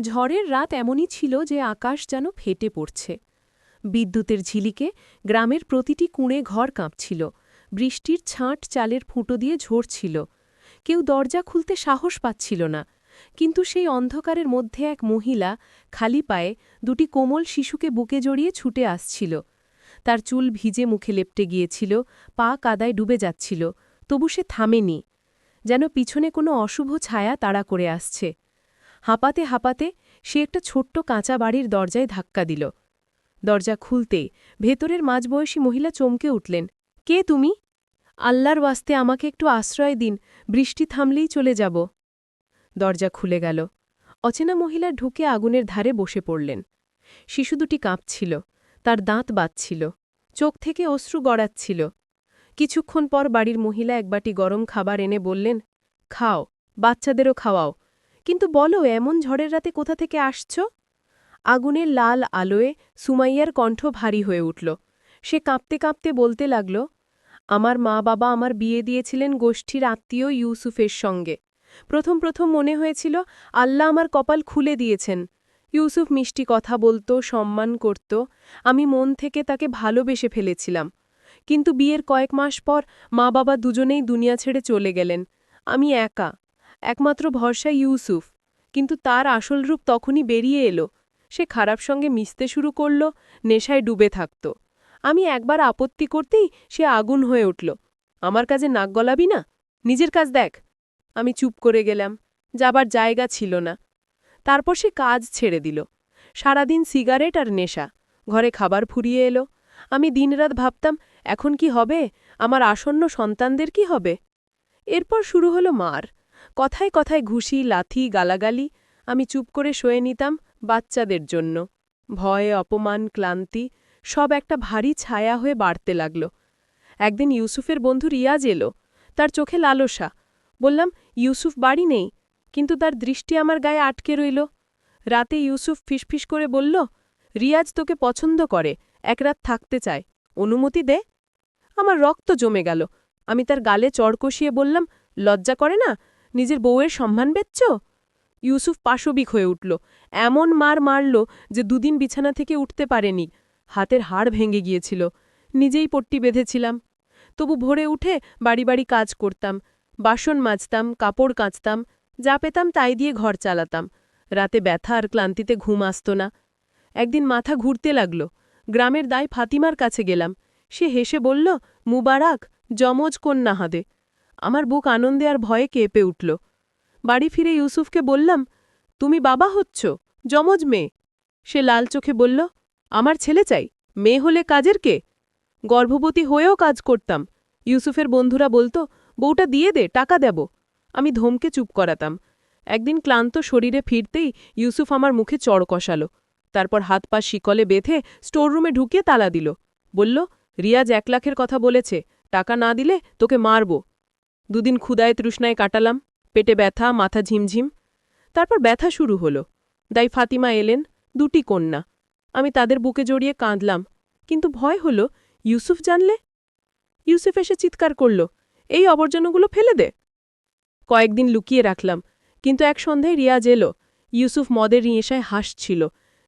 ঝড়ের রাত এমনই ছিল যে আকাশ যেন ফেটে পড়ছে। বিদ্যুতের ঝিলিকে গ্রামের প্রতিটি কুঁড়ে ঘর কাঁপছিল। বৃষ্টির ছাঁট চালের ফুটো দিয়ে ঝরছিল। কেউ দরজা খুলতে সাহস পাচ্ছিল না। কিন্তু সেই অন্ধকারের মধ্যে এক মহিলা খালি পায়ে দুটি কোমল শিশুকে বুকে জড়িয়ে ছুটে আসছিল। তার চুল ভিজে মুখে লেপটে গিয়েছিল, পা কাদায় ডুবে যাচ্ছিল। তবু সে থামেনি। যেন পিছনে কোনো অশুভ ছায়া তাড়া করে আসছে। হাঁপাতে হাঁপাতে সে একটা ছোট্ট কাঁচা বাড়ির দরজায় ধাক্কা দিল। দরজা খুলতে ভেতরের মাঝবয়সী মহিলা চমকে উঠলেন। কে তুমি? আল্লাহর ওয়াস্তে আমাকে একটু আশ্রয় দিন, বৃষ্টি থামলেই চলে যাব। দরজা খুলে গেল। অচেনা মহিলা ঢুকে আগুনের ধারে বসে পড়লেন। শিশু দুটি কাঁপছিল, তার দাঁত বাজছিল চোখ থেকে অশ্রু গড়াচ্ছিল। কিছুক্ষণ পর বাড়ির মহিলা একবাটি গরম খাবার এনে বললেন, খাও, বাচ্চাদেরও খাওয়াও। কিন্তু বলো, এমন ঝড়ের রাতে কোথা থেকে আসছ? আগুনের লাল আলোয় সুমাইয়ার কণ্ঠ ভারী হয়ে উঠল। সে কাঁপতে কাঁপতে বলতে লাগল, আমার মা বাবা আমার বিয়ে দিয়েছিলেন গোষ্ঠীর আত্মীয় ইউসুফের সঙ্গে। প্রথম প্রথম মনে হয়েছিল, আল্লাহ আমার কপাল খুলে দিয়েছেন। ইউসুফ মিষ্টি কথা বলতো, সম্মান করত, আমি মন থেকে তাকে ভালোবেসে ফেলেছিলাম। কিন্তু বিয়ের কয়েক মাস পর মা বাবা দুজনেই দুনিয়া ছেড়ে চলে গেলেন। আমি একা একমাত্র ভরসা ইউসুফ। কিন্তু তার আসল রূপ তখনই বেরিয়ে এলো। সে খারাপ সঙ্গে মিশতে শুরু করল, নেশায় ডুবে থাকত। আমি একবার আপত্তি করতেই সে আগুন হয়ে উঠল। আমার কাজে নাক গলাবি না? নিজের কাজ দেখ। আমি চুপ করে গেলাম। যাবার জায়গা ছিল না। তারপর সে কাজ ছেড়ে দিল। সারাদিন সিগারেট আর নেশা। ঘরে খাবার ফুরিয়ে এলো। আমি দিনরাত ভাবতাম, এখন কি হবে? আমার আসন্ন সন্তানদের কি হবে? এরপর শুরু হলো মার। কথায় কথায় ঘুষি, লাথি, গালাগালি, আমি চুপ করে শোয়ে নিতাম বাচ্চাদের জন্য। ভয়ে, অপমান, ক্লান্তি, সব একটা ভারী ছায়া হয়ে বাড়তে লাগল। একদিন ইউসুফের বন্ধু রিয়াজ এলো। তার চোখে লালসা। বললাম, ইউসুফ বাড়ি নেই, কিন্তু তার দৃষ্টি আমার গায়ে আটকে রইল। রাতে ইউসুফ ফিসফিস করে বলল, রিয়াজ তোকে পছন্দ করে, এক রাত থাকতে চায়। অনুমতি দে। আমার রক্ত জমে গেল। আমি তার গালে চড় কষিয়ে বললাম, লজ্জা করে না? নিজের বউয়ের সম্মান বেচ্চ ইউসুফ পাশবিক হয়ে উঠল। এমন মার মারল যে দুদিন বিছানা থেকে উঠতে পারেনি। হাতের হাড় ভেঙে গিয়েছিল। নিজেই পট্টি বেঁধেছিলাম। তবু ভোরে উঠে বাড়ি বাড়ি কাজ করতাম। বাসন মাজতাম, কাপড় কাঁচতাম, যা পেতাম তাই দিয়ে ঘর চালাতাম। রাতে ব্যথা আর ক্লান্তিতে ঘুম আসত না। একদিন মাথা ঘুরতে লাগল। গ্রামের দায় ফাতিমার কাছে গেলাম। সে হেসে বলল, মুবারাক, যমজ কন্যা হাদে। আমার বুক আনন্দে আর ভয়ে কেঁপে উঠল। বাড়ি ফিরে ইউসুফকে বললাম, তুমি বাবা হচ্ছ, যমজ মেয়ে। সে লাল চোখে বলল, আমার ছেলে চাই, মেয়ে হলে কাজের কে? গর্ভবতী হয়েও কাজ করতাম। ইউসুফের বন্ধুরা বলতো, বউটা দিয়ে দে, টাকা দেব। আমি ধমকে চুপ করাতাম। একদিন ক্লান্ত শরীরে ফিরতেই ইউসুফ আমার মুখে চড় কষালো, তারপর হাত পা শিকলে বেঁধে স্টোররুমে ঢুকিয়ে তালা দিল। বলল, রিয়াজ এক লাখের কথা বলেছে, টাকা না দিলে তোকে মারব। দুদিন ক্ষুদায় তৃষ্ণায় কাটালাম, পেটে ব্যথা, মাথা ঝিমঝিম। তারপর ব্যথা শুরু হলো। দাই ফাতিমা এলেন, দুটি কন্যা। আমি তাদের বুকে জড়িয়ে কাঁদলাম, কিন্তু ভয় হল, ইউসুফ জানলে? ইউসুফ এসে চিৎকার করল, এই অবর্জনগুলো ফেলে দে। কয়েকদিন লুকিয়ে রাখলাম, কিন্তু এক সন্ধ্যায় রিয়াজ এলো। ইউসুফ মদের রিয়েশায় হাসছিল।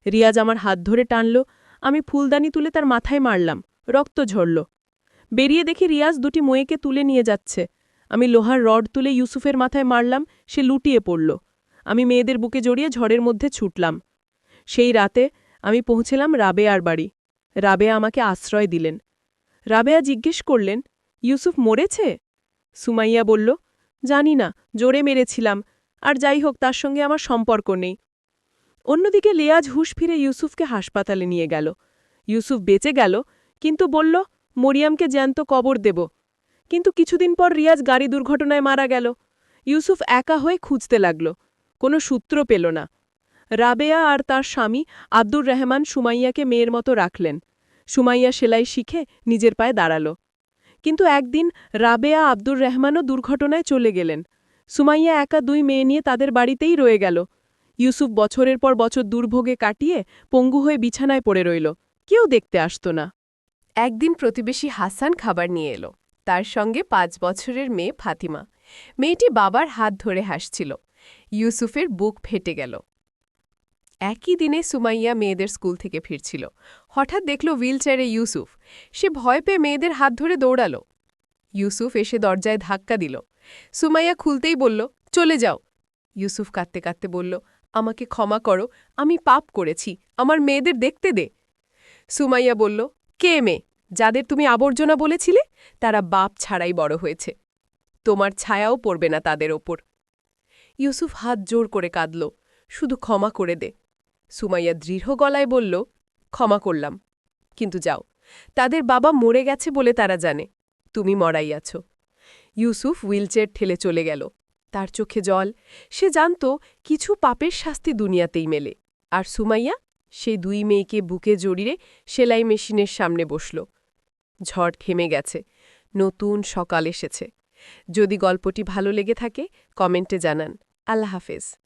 রিয়াজ আমার হাত ধরে টানল, আমি ফুলদানি তুলে তার মাথায় মারলাম, রক্ত ঝরল। বেরিয়ে দেখি রিয়াজ দুটি ময়েকে তুলে নিয়ে যাচ্ছে। আমি লোহার রড তুলে ইউসুফের মাথায় মারলাম, সে লুটিয়ে পড়ল। আমি মেয়েদের বুকে জড়িয়ে ঝড়ের মধ্যে ছুটলাম। সেই রাতে আমি পৌঁছলাম রাবেয়ার বাড়ি। রাবেয়া আমাকে আশ্রয় দিলেন। রাবেয়া জিজ্ঞেস করলেন, ইউসুফ মরেছে? সুমাইয়া বলল, জানি না, জোরে মেরেছিলাম, আর যাই হোক, তার সঙ্গে আমার সম্পর্ক নেই। অন্যদিকে লেয়াজ হুশ ফিরে ইউসুফকে হাসপাতালে নিয়ে গেল। ইউসুফ বেঁচে গেল, কিন্তু বলল, মরিয়ামকে জ্যান্ত কবর দেব কিন্তু কিছুদিন পর রিয়াজ গাড়ি দুর্ঘটনায় মারা গেল। ইউসুফ একা হয়ে খুঁজতে লাগল। কোনো সূত্র পেল না। রাবেয়া আর তার স্বামী আব্দুর রহমান সুমাইয়াকে মেয়ের মতো রাখলেন। সুমাইয়া সেলাই শিখে নিজের পায়ে দাঁড়াল। কিন্তু একদিন রাবেয়া, আব্দুর রহমানও দুর্ঘটনায় চলে গেলেন। সুমাইয়া একা দুই মেয়ে নিয়ে তাদের বাড়িতেই রয়ে গেল। ইউসুফ বছরের পর বছর দুর্ভোগে কাটিয়ে পঙ্গু হয়ে বিছানায় পড়ে রইল। কেউ দেখতে আসত না। একদিন প্রতিবেশী হাসান খাবার নিয়ে এলো। তার সঙ্গে পাঁচ বছরের মেয়ে ফাতিমা। মেয়েটি বাবার হাত ধরে হাসছিল। ইউসুফের বুক ফেটে গেল। একই দিনে সুমাইয়া মেয়েদের স্কুল থেকে ফিরছিল। হঠাৎ দেখল হুইলচেয়ারে ইউসুফ। সে ভয় পেয়ে মেয়েদের হাত ধরে দৌড়াল। ইউসুফ এসে দরজায় ধাক্কা দিল। সুমাইয়া খুলতেই বলল, চলে যাও। ইউসুফ কাঁদতে কাঁদতে বলল, আমাকে ক্ষমা করো, আমি পাপ করেছি। আমার মেয়েদের দেখতে দে। সুমাইয়া বলল, কে মেয়ে? যাদের তুমি আবর্জনা বলেছিলে, তারা বাপ ছাড়াই বড় হয়েছে। তোমার ছায়াও পড়বে না তাদের ওপর। ইউসুফ হাত জোর করে কাঁদল, শুধু ক্ষমা করে দে। সুমাইয়া দৃঢ় গলায় বলল, ক্ষমা করলাম, কিন্তু যাও, তাদের বাবা মরে গেছে বলে তারা জানে, তুমি মরাই আছো। ইউসুফ হুইলচেয়ার ঠেলে চলে গেল। তার চোখে জল, সে জানত কিছু পাপের শাস্তি দুনিয়াতেই মেলে। আর সুমাইয়া, সেই দুই মেয়েকে বুকে জড়িয়ে সেলাই মেশিনের সামনে বসল। ঝড় থেমে গেছে। নতুন সকাল এসেছে। যদি গল্পটি ভালো লেগে থাকে, কমেন্টে জানান। আল্লাহ হাফেজ।